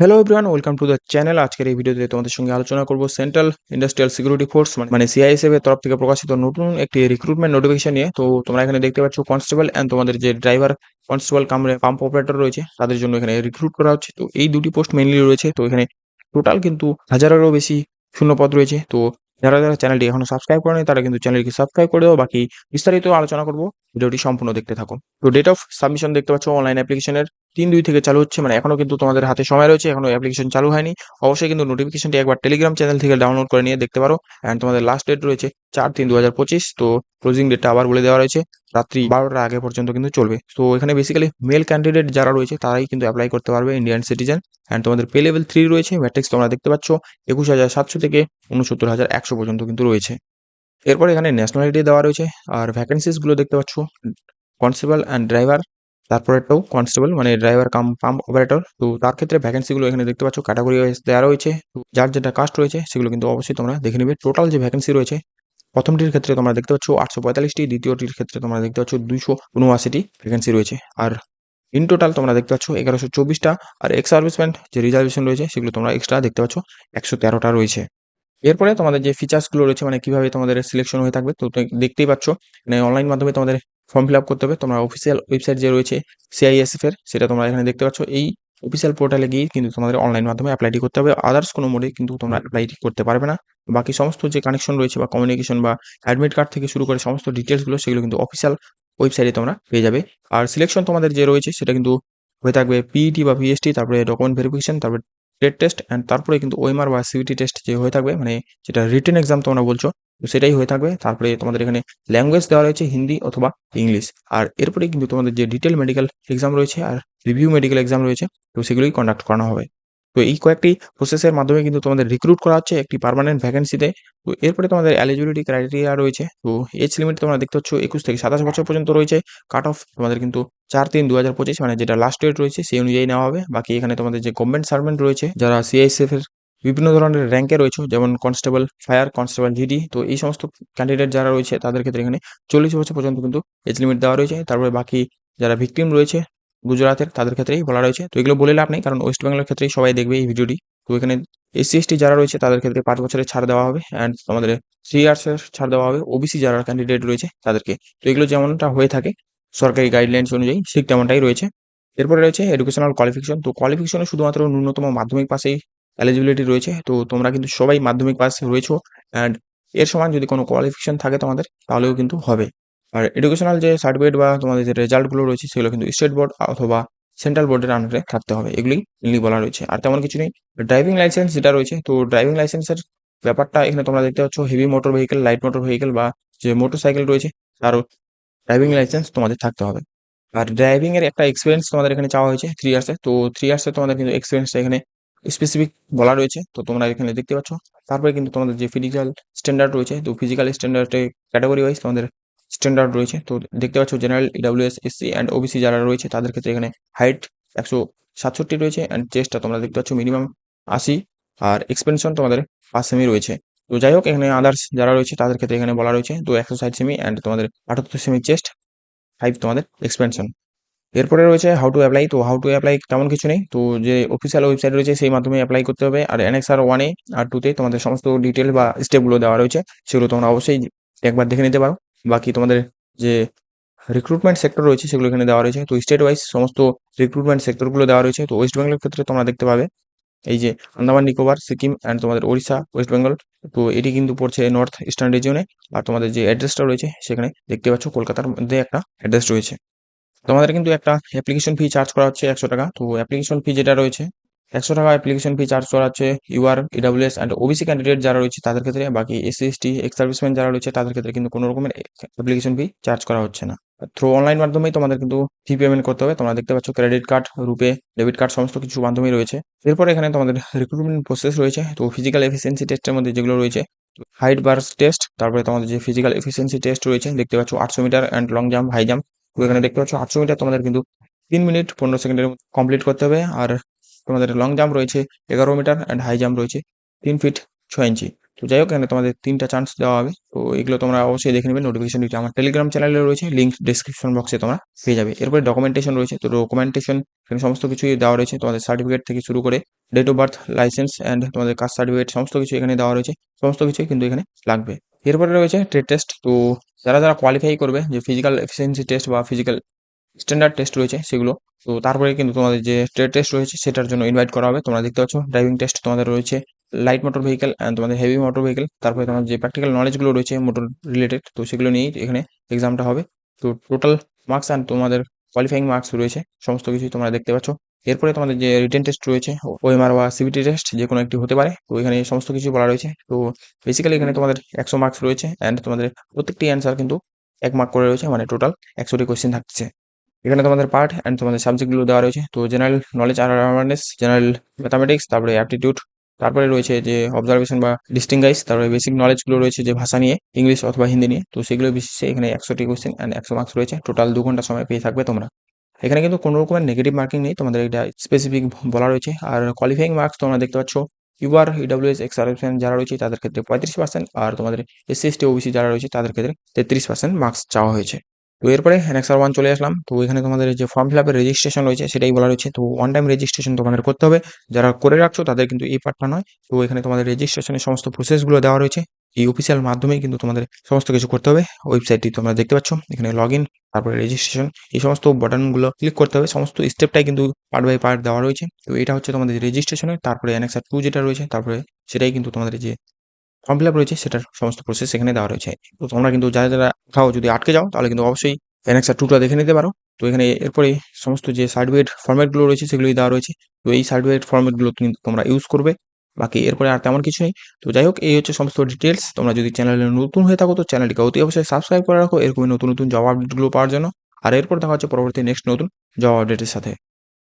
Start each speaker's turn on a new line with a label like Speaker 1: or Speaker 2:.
Speaker 1: Hello everyone welcome to the channel আজকের এই ভিডিওতে তোমাদের সঙ্গে আলোচনা করব সেন্ট্রাল ইন্ডাস্ট্রিয়াল সিকিউরিটি ফোর্স মানে সিআইএসএফ এর তরফ থেকে প্রকাশিত নতুন একটি রিক্রুটমেন্ট নোটিফিকেশন নিয়ে। তো তোমরা এখানে দেখতে পাচ্ছ কনস্টেবল অ্যান্ড তোমাদের যে ড্রাইভার কনস্টেবল কামরে পাম্প অপারেটর রয়েছে, তাদের জন্য এখানে রিক্রুট করা হচ্ছে। তো এই দুটি পোস্ট মেনলি রয়েছে। তো এখানে টোটাল কিন্তু হাজারেরও বেশি শূন্যপদ রয়েছে। তো যারা যারা চ্যানেলটি এখনও সাবস্ক্রাইব করেনি, তারা কিন্তু চ্যানেলটি সাবস্ক্রাইব করে দাও। বাকি বিস্তারিত আলোচনা করব। ভিডিওটি সম্পূর্ণ দেখতে থাকো। তো ডেট অফ সাবমিশন দেখতে পাচ্ছ অনলাইন অ্যাপ্লিকেশনের তিন দুই থেকে চালু হচ্ছে মানে এখনও কিন্তু তোমাদের হাতে সময় রয়েছে, এখনও অ্যাপ্লিকেশন চালু হয়নি। অবশ্যই কিন্তু নোটিফিকেশনটি একবার টেলিগ্রাম চ্যানেল থেকে ডাউনলোড করে নিয়ে দেখতে পারো। অ্যান্ড তোমাদের লাস্ট ডেট রয়েছে চার তিন দু পঁচিশ, তো ক্লোজিং ডেটটা আবার বলে দেওয়া রয়েছে, রাত্রি বারোটার আগে পর্যন্ত কিন্তু চলবে। তো এখানে বেসিক্যালি মেল ক্যান্ডিডেট যারা রয়েছে, তারাই কিন্তু অ্যাপ্লাই করতে পারবে ইন্ডিয়ান সিটিজেন অ্যান্ড তোমাদের পে লেভেল থ্রি রয়েছে ম্যাট্রিক্স তোমরা দেখতে পাচ্ছ, একুশ হাজার সাতশো থেকে উনসত্তর হাজার একশো পর্যন্ত কিন্তু রয়েছে। এরপর এখানে ন্যাশনালিটি দেওয়া রয়েছে, আর ভ্যাকেন্সিসগুলো দেখতে পাচ্ছ কনস্টেবল অ্যান্ড ড্রাইভার তারপরেরটাও কনস্টেবল মানে ড্রাইভার কাম পাম্প অপারেটর তো তার ক্ষেত্রে ভ্যাকেন্সিগুলো এখানে দেখতে পাচ্ছ ক্যাটাগরি দেওয়া রয়েছে। যার যেটা কাস্ট রয়েছে, সেগুলো কিন্তু অবশ্যই তোমরা দেখে নেবে। টোটাল যে ভ্যাকেন্সি রয়েছে, প্রথমটির ক্ষেত্রে তোমরা দেখতে পাচ্ছ আটশো পঁয়তাল্লিশটি, দ্বিতীয়টির ক্ষেত্রে তোমরা দেখতে পাচ্ছ দুইশো উনআশিটি ভ্যাকেন্সি রয়েছে। আর ইন টোটাল তোমরা দেখতে পাচ্ছ এগারোশো চব্বিশটা। আর এক্স সার্ভিসমেন্ট যে রিজার্ভেশন রয়েছে, সেগুলো তোমরা এক্সট্রা দেখতে পাচ্ছ, একশো তেরোটা রয়েছে। এরপরে তোমাদের যে ফিচার্সগুলো রয়েছে মানে কীভাবে তোমাদের সিলেকশন হয়ে থাকবে, তো দেখতেই পাচ্ছ। মানে অনলাইন মাধ্যমে তোমাদের ফর্ম ফিল আপ করতে হবে। তোমরা অফিসিয়াল ওয়েবসাইট যে রয়েছে সিআইএসএফ এর সেটা তোমরা এখানে দেখতে পাচ্ছ। এই অফিসিয়াল পোর্টালে গিয়ে কিন্তু তোমাদের অনলাইন মাধ্যমে অ্যাপ্লাইটি করতে হবে। আদার্স কোনো মোডে কিন্তু তোমরা অ্যাপ্লাইটি করতে পারবে না। বাকি সমস্ত যে কানেকশন রয়েছে বা কমিউনিকেশন বা অ্যাডমিট কার্ড থেকে শুরু করে সমস্ত ডিটেলসগুলো সেগুলো কিন্তু অফিসিয়াল ওয়েবসাইটে তোমরা পেয়ে যাবে। আর সিলেকশন তোমাদের যে রয়েছে সেটা কিন্তু হয়ে থাকবে পিইটি বা পিএসটি তারপরে ডকুমেন্ট ভেরিফিকেশন তারপরে টেট টেস্ট অ্যান্ড তারপরে কিন্তু ওএমআর বা সিবিটি টেস্ট যে হয়ে থাকবে মানে যেটা রিটেন এক্সাম তোমরা বলছো সেটাই হয়ে থাকবে। তারপরে তোমাদের এখানে ল্যাঙ্গুয়েজ দেওয়া রয়েছে, হিন্দি অথবা ইংলিশ। আর এরপরে কিন্তু তোমাদের যে ডিটেল মেডিকেল এক্সাম রয়েছে আর রিভিউ মেডিকেল এক্সাম রয়েছে, তো সেগুলোই কন্ডাক্ট করানো হবে। তো এই কয়েকটি প্রসেসের মাধ্যমে কিন্তু তোমাদের রিক্রুট করা হচ্ছে একটি পার্মানেন্ট ভ্যাকেন্সিতে তো। এরপরে তোমাদের এলিজিবিলিটি ক্রাইটেরিয়া রয়েছে। তো এজ লিমিট তোমরা দেখতে পাচ্ছ একুশ থেকে সাতাশ বছর পর্যন্ত রয়েছে। কাট অফ তোমাদের কিন্তু চার তিন দু হাজার পঁচিশ মানে যেটা লাস্ট ডেট রয়েছে সেই অনুযায়ী নেওয়া হবে। বাকি এখানে তোমাদের যে গভর্নমেন্ট সার্ভেন্ট রয়েছে, যারা সিআইএসএফ এর বিভিন্ন ধরনের র্যাঙ্কে রয়েছে, যেমন কনস্টেবল ফায়ার কনস্টেবল জিডি তো এই সমস্ত ক্যান্ডিডেট যারা রয়েছে তাদের ক্ষেত্রে এখানে চল্লিশ বছর পর্যন্ত কিন্তু এজ লিমিট দেওয়া রয়েছে। তারপরে বাকি যারা ভিকটিম রয়েছে গুজরাটের তাদের ক্ষেত্রেই বলা রয়েছে। তো এগুলো বলে লাভ নেই, কারণ ওয়েস্ট বেঙ্গলের ক্ষেত্রেই সবাই দেখবে এই ভিডিওটি। তো এখানে এসসি এসটি যারা রয়েছে, তাদের ক্ষেত্রে পাঁচ বছরের ছাড় দেওয়া হবে অ্যান্ড আমাদের থ্রি ইয়ার্সের ছাড় দেওয়া হবে। ওবিসি যারা ক্যান্ডিডেট রয়েছে, তাদেরকে। তো এগুলো যেমনটা হয়ে থাকে সরকারি গাইডলাইন্স অনুযায়ী, ঠিক তেমনটাই রয়েছে। এরপরে রয়েছে এডুকেশনাল কোয়ালিফিকেশন তো কোয়ালিফিকেশনে শুধুমাত্র ন্যূনতম মাধ্যমিক পাশেই এলিজিবিলিটি রয়েছে। তো তোমরা কিন্তু সবাই মাধ্যমিক পাস রয়েছো অ্যান্ড এর সমান যদি কোনো কোয়ালিফিকেশন থাকে তোমাদের, তাহলেও কিন্তু হবে। আর এডুকেশনাল যে সার্টিফিকেট বা তোমাদের যে রেজাল্টগুলো রয়েছে, সেগুলো কিন্তু স্টেট বোর্ড অথবা সেন্ট্রাল বোর্ডের আন্ডারে থাকতে হবে। এগুলি মেনলি বলা রয়েছে। আর তেমন কিছু নেই। ড্রাইভিং লাইসেন্স যেটা রয়েছে, তো ড্রাইভিং লাইসেন্সের ব্যাপারটা এখানে তোমরা দেখতে পাচ্ছ heavy motor vehicle light motor vehicle বা যে মোটর সাইকেল রয়েছে, তারও ড্রাইভিং লাইসেন্স তোমাদের থাকতে হবে। আর ড্রাইভিং এর একটা এক্সপিরিয়েন্স তোমাদের এখানে চাওয়া হয়েছে থ্রি ইয়ার্সে তো থ্রি ইয়ার্সে তোমাদের কিন্তু এক্সপিরিয়েন্সটা এখানে স্পেসিফিক বলা রয়েছে। তো তোমরা এখানে দেখতে পাচ্ছ। তারপরে কিন্তু তোমাদের যে ফিজিক্যাল স্ট্যান্ডার্ড রয়েছে, তো ফিজিক্যাল স্ট্যান্ডার্ডে ক্যাটাগরি ওয়াইজ তোমাদের স্ট্যান্ডার্ড রয়েছে। তো দেখতে পাচ্ছ general EWS SC and OBC যারা রয়েছে, তাদের ক্ষেত্রে এখানে হাইট একশো সাতষট্টি রয়েছে অ্যান্ড চেস্টটা তোমরা দেখতে পাচ্ছ মিনিমাম আশি আর এক্সপেনশন তোমাদের পাঁচ সেমি রয়েছে। তো যাই হোক এখানে আদার্স যারা রয়েছে, তাদের ক্ষেত্রে এখানে বলা রয়েছে তো একশো ষাট সেমি অ্যান্ড তোমাদের আটাত্তর সেমি চেস্ট ফাইভ তোমাদের এক্সপেনশন এরপরে রয়েছে হাউ টু অ্যাপ্লাই তো হাউ টু অ্যাপ্লাই তেমন কিছু নেই। তো যে অফিসিয়াল ওয়েবসাইট রয়েছে, সেই মাধ্যমে অ্যাপ্লাই করতে হবে। আর এনএক্সআর ওয়ানে আর টুতে তোমাদের সমস্ত ডিটেল বা স্টেপগুলো দেওয়া রয়েছে, সেগুলো তোমরা অবশ্যই একবার দেখে নিতে পারো। বাকি তোমাদের যে রিক্রুটমেন্ট সেক্টর রয়েছে সেগুলো এখানে দেওয়া রয়েছে। তো স্টেট ওয়াইজ সমস্ত রিক্রুটমেন্ট সেক্টরগুলো দেওয়া রয়েছে। তো ওয়েস্ট বেঙ্গলের ক্ষেত্রে তোমরা দেখতে পাবে, এই যে আন্দামান নিকোবর সিকিম অ্যান্ড তোমাদের ওড়িশা ওয়েস্ট বেঙ্গল তো এটি কিন্তু পড়ছে নর্থ ইস্টার্ন রিজিয়নে আর তোমাদের যে অ্যাড্রেসটা রয়েছে সেখানে দেখতে পাচ্ছ কলকাতার মধ্যে একটা অ্যাড্রেস রয়েছে। তোমাদের কিন্তু একটা অ্যাপ্লিকেশন ফি চার্জ করা হচ্ছে একশো টাকা। তো অ্যাপ্লিকেশন ফি যেটা রয়েছে একশো টাকা অ্যাপ্লিকেশন ফি চার্জ করা হচ্ছে UR EWS and OBC candidate যারা রয়েছে তাদের ক্ষেত্রে, বাকি এসসি এসটি এক্স সার্ভিসম্যান যারা রয়েছে তাদের ক্ষেত্রে কিন্তু কোনো রকমের অ্যাপ্লিকেশন ফি চার্জ করা হচ্ছে না। থ্রু অনলাইন মাধ্যমেই তোমাদের কিন্তু ফি পেমেন্ট করতে হবে। তোমরা দেখতে পাচ্ছ credit card RuPay debit card সমস্ত কিছু মাধ্যমেই রয়েছে। এরপর এখানে তোমাদের রিক্রুটমেন্ট প্রসেস রয়েছে। তো ফিজিক্যাল এফিসিয়েন্সি টেস্টের মধ্যে যেগুলো রয়েছে হাইট বার্স টেস্ট তারপরে তোমাদের যে ফিজিক্যাল এফিসিয়েন্সি টেস্ট রয়েছে, দেখতে পাচ্ছ আটশো metre and long jump high jump তো এখানে দেখতে পাচ্ছ আটশো মিটার তোমাদের কিন্তু তিন মিনিট পনেরো সেকেন্ডের কমপ্লিট করতে হবে। আর তোমাদের লং জাম্প রয়েছে, এগারো মিটার অ্যান্ড হাই জাম্প রয়েছে, তিন ফিট ছয় ইঞ্চি তো যাই হোক, এখানে তোমাদের তিনটা চান্স দেওয়া হবে। তো এগুলো তোমরা অবশ্যই দেখে নেবে নোটিফিকেশন দিতে আমার টেলিগ্রাম চ্যানেলে রয়েছে লিঙ্ক ডিসক্রিপশন বক্সে তোমরা পেয়ে যাবে। এরপরে ডকুমেন্টেশন রয়েছে, তো ডকুমেন্টেশন এখানে সমস্ত কিছুই দেওয়া রয়েছে, তোমাদের সার্টিফিকেট থেকে শুরু করে date of birth licence and তোমাদের কাস্ট সার্টিফিকেট সমস্ত কিছু এখানে দেওয়া রয়েছে। সমস্ত কিছুই কিন্তু এখানে লাগবে। এরপরে রয়েছে ট্রেড টেস্ট তো যারা যারা কোয়ালিফাই করবে, যে ফিজিক্যাল এফিসিয়েন্সি টেস্ট বা ফিজিক্যাল স্ট্যান্ডার্ড টেস্ট রয়েছে সেগুলো। তো তারপরে কিন্তু তোমাদের যে ট্রেড টেস্ট রয়েছে সেটার জন্য ইনভাইট করা হবে। তোমরা দেখতে পাচ্ছ ড্রাইভিং টেস্ট তোমাদের রয়েছে। লাইট মোটর ভেহিকেল অ্যান্ড তোমাদের হেভি মোটর ভেহিকেল তারপরে তোমার যে প্র্যাকটিক্যাল নলেজগুলো রয়েছে মোটর রিলেটেড তো সেগুলো নিয়েই এখানে এক্সামটা হবে। তো টোটাল মার্কস অ্যান্ড তোমাদের কোয়ালিফাইং মার্কস রয়েছে, সমস্ত কিছুই তোমরা দেখতে পাচ্ছ। এরপরে তোমাদের যে রিটেন টেস্ট রয়েছে ওএমআর বা সিবিটি টেস্ট যে কোনো একটি হতে পারে, তো এখানে সমস্ত কিছু বলা রয়েছে। তো বেসিক্যালি এখানে তোমাদের একশো মার্কস রয়েছে অ্যান্ড তোমাদের প্রত্যেকটি অ্যান্সার কিন্তু এক মার্ক করে রয়েছে মানে টোটাল একশোটি কোয়েশ্চেন থাকছে। এখানে তোমাদের পার্ট অ্যান্ড তোমাদের সাবজেক্টগুলো দেওয়া রয়েছে। তো জেনারেল নলেজ আর অ্যাওয়ারনেস জেনারেল ম্যাথামেটিক্স তারপরে অ্যাপটিটিউড তারপরে রয়েছে যে অবজারভেশন বা ডিস্টিংগাইজ তারপরে বেসিক নলেজগুলো রয়েছে যে ভাষা নিয়ে ইংলিশ অথবা হিন্দি নিয়ে। তো সেগুলো বিশেষে এখানে একশোটি কোয়েশ্চেন অ্যান্ড একশো মার্কস রয়েছে। টোটাল দু ঘণ্টা সময় পেয়ে থাকবে তোমরা। এখানে কিন্তু কোনো রকমের নেগেটিভ মার্কিং নেই। তোমাদের এটা স্পেসিফিক বলা রয়েছে। আর কোয়ালিফাইং মার্কস তোমরা দেখতে পাচ্ছ ইউআর ইডব্লিউএস এক্স সার্ভিসম্যান যারা রয়েছে তাদের ক্ষেত্রে পঁয়ত্রিশ পার্সেন্ট আর তোমাদের এসসি এসটি ওবিসি যারা রয়েছে তাদের ক্ষেত্রে তেত্রিশ পার্সেন্ট মার্কস চাওয়া হয়েছে। তো এরপরে অ্যানেক্সার ওয়ান চলে আসলাম। তো এখানে তোমাদের যে ফর্ম ফিল আপের রেজিস্ট্রেশন রয়েছে, সেটাই বলা রয়েছে তো ওয়ান টাইম রেজিস্ট্রেশন তোমাদের করতে হবে। যারা করে রাখছো, তাদের কিন্তু এই পার্টটা নয়। তো এখানে তোমাদের রেজিস্ট্রেশনের সমস্ত প্রসেসগুলো দেওয়া রয়েছে। এই অফিসিয়াল মাধ্যমেই কিন্তু তোমাদের সমস্ত কিছু করতে হবে। ওয়েবসাইটটি তোমরা দেখতে পাচ্ছ। এখানে লগ ইন তারপরে রেজিস্ট্রেশন এই সমস্ত বাটনগুলো ক্লিক করতে হবে। সমস্ত স্টেপটাই কিন্তু পার্ট বাই পার্ট দেওয়া রয়েছে। তো এটা হচ্ছে তোমাদের রেজিস্ট্রেশনের তারপরে অ্যানেক্সার টু যেটা রয়েছে, তারপরে সেটাই কিন্তু তোমাদের যে ফর্ম ফিল আপ রয়েছে, সেটার সমস্ত প্রসেস এখানে দেওয়া রয়েছে। তো তোমরা কিন্তু যারা যারা কোথাও যদি আটকে যাও, তাহলে কিন্তু অবশ্যই অ্যানেক্সার টুটা দেখে নিতে পারো। তো এখানে এরপরে সমস্ত যে সার্টিফিকেট ফর্ম্যাটগুলো রয়েছে, সেগুলোই দেওয়া রয়েছে। তো এই সার্টিফিকেট ফর্ম্যাটগুলো কিন্তু তোমরা ইউজ করবে। বাকি এরপরে আর তেমন কিছু নেই। তো যাই হোক, এই হচ্ছে সমস্ত ডিটেলস তোমরা যদি চ্যানেলে নতুন হয়ে থাকো, তো চ্যানেলটিকে অতি অবশ্যই সাবস্ক্রাইব করে রাখো। এরকমই নতুন নতুন জব আপডেটগুলো পাওয়ার জন্য। আর এরপর দেখা হচ্ছে পরবর্তী নেক্সট নতুন জব আপডেটের সাথে।